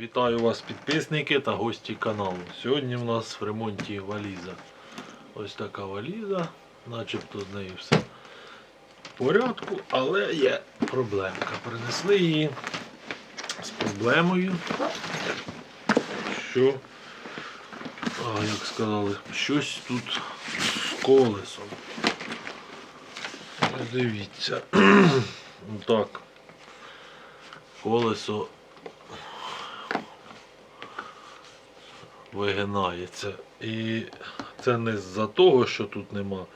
Вітаю вас, підписники та гості каналу. Сьогодні в нас в ремонті валіза. Ось така валіза, начебто з нею все в порядку, але є проблемка. Принесли її з проблемою, що, а, як сказали, щось тут з колесом. Дивіться. Так. Колесо вигинається. І це не з-за того, що тут нема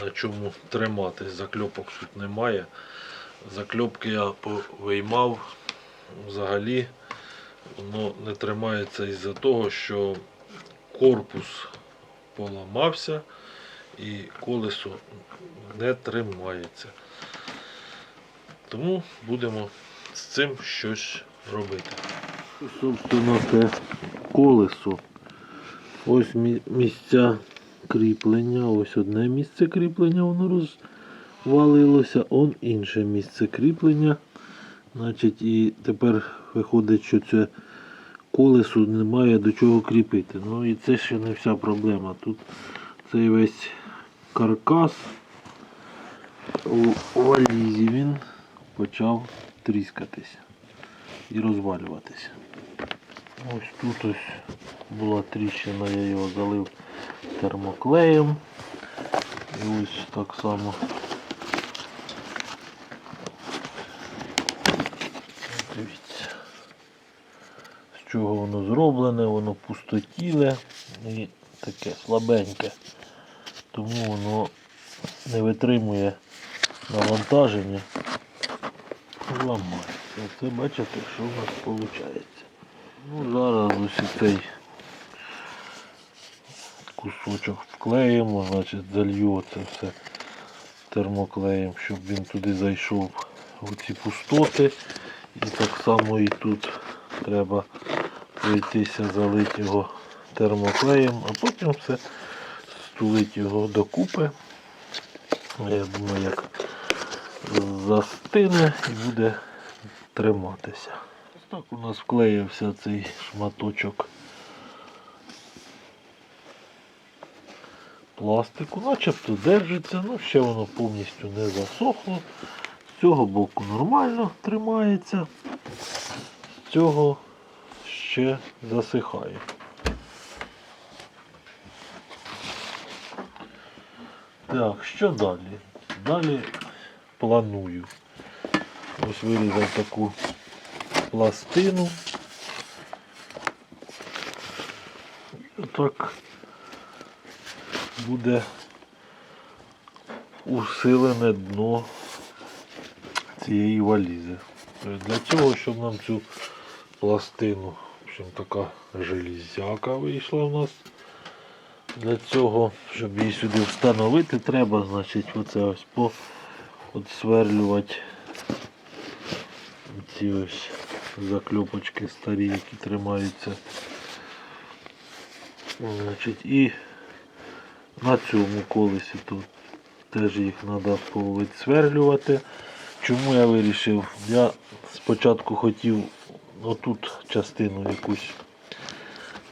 на чому триматись. Закльопок тут немає. Закльопки я виймав. Взагалі воно не тримається із-за того, що корпус поламався і колесо не тримається. Тому будемо з цим щось робити. Собственно, це колесо. Ось місця кріплення. Ось одне місце кріплення, воно розвалилося, он інше місце кріплення. Значить, і тепер виходить, що це колесо немає до чого кріпити. Ну і це ще не вся проблема. Тут цей весь каркас у валізі він почав тріскатись і розвалюватися. Ось тут ось була тріщина, я його залив термоклеєм. І ось так само. Дивіться, з чого воно зроблене, воно пустотіле і таке слабеньке. Тому воно не витримує навантаження ламається. Це бачите, що у нас виходить. Ну, зараз ось цей кусочок вклеїмо, значить залью це все термоклеєм, щоб він туди зайшов у ці пустоти. І так само і тут треба пройтися, залити його термоклеєм, а потім все стулити його докупи. Я думаю, як застине і буде триматися. Так у нас вклеївся цей шматочок пластику, начебто держиться, ну ще воно повністю не засохло. З цього боку нормально тримається, з цього ще засихає. Так, що далі? Далі планую. Ось вирізав таку пластину. Так буде усилене дно цієї валізи. Для цього, щоб нам цю пластину, в общем, така железяка вийшла у нас. Для цього, щоб її сюди встановити, треба, значить, оце ось по от сверлювати ці ось закльопочки старі, які тримаються. Значить, і на цьому колесі тут теж їх треба повідсверлювати. Чому я вирішив? Я спочатку хотів отут частину якусь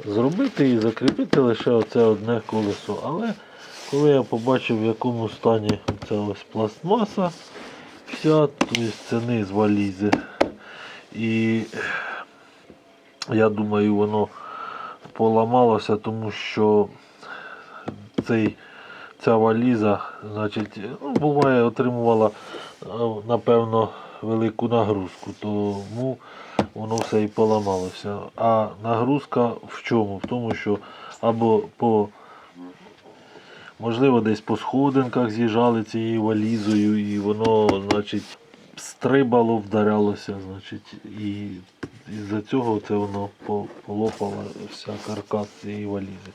зробити і закріпити лише оце одне колесо. Але коли я побачив в якому стані ця ось пластмаса, вся, тобто це низ валізи. І я думаю, воно поламалося, тому що цей, ця валіза, значить, ну, буває, отримувала, е, напевно, велику нагрузку, тому воно все і поламалося. А нагрузка в чому? В тому, що або по Можливо, десь по сходинках з'їжджали цією валізою, і воно, значить, стрибало, вдарялося, значить, і із-за цього це воно по- полопало вся каркас цієї валізи.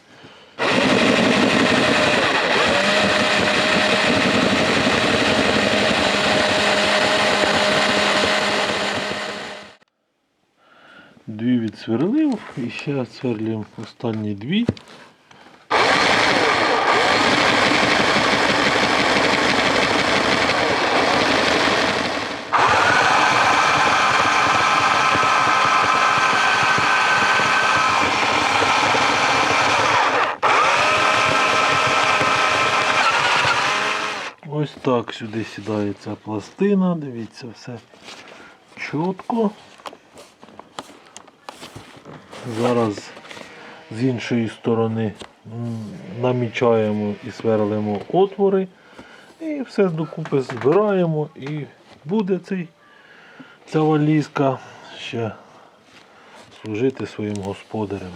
Дві відсверлив і ще відсверлюємо останні дві. Так сюди сідає ця пластина, дивіться, все чітко. Зараз з іншої сторони намічаємо і сверлимо отвори. І все докупи збираємо і буде цей, ця валізка ще служити своїм господарям.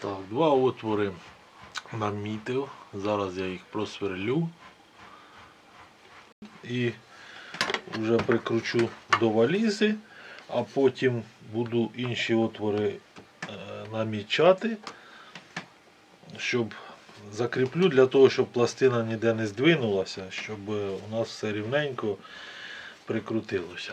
Так, два отвори намітив. Зараз я їх просверлю і вже прикручу до валізи, а потім буду інші отвори е, намічати, щоб закріплю для того, щоб пластина ніде не здвинулася, щоб е, у нас все рівненько прикрутилося.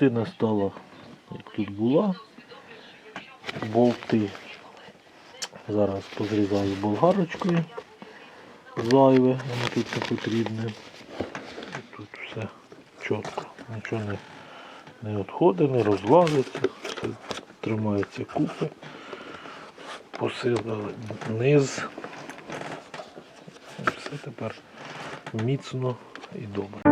Все, пластина стала, як тут була. Болти. Зараз позрізаю болгарочкою. Зайве, воно тут не потрібне. Тут все чітко. Нічого не, не відходить, не розлазиться, все тримається купи. Посилили низ. Все тепер міцно і добре.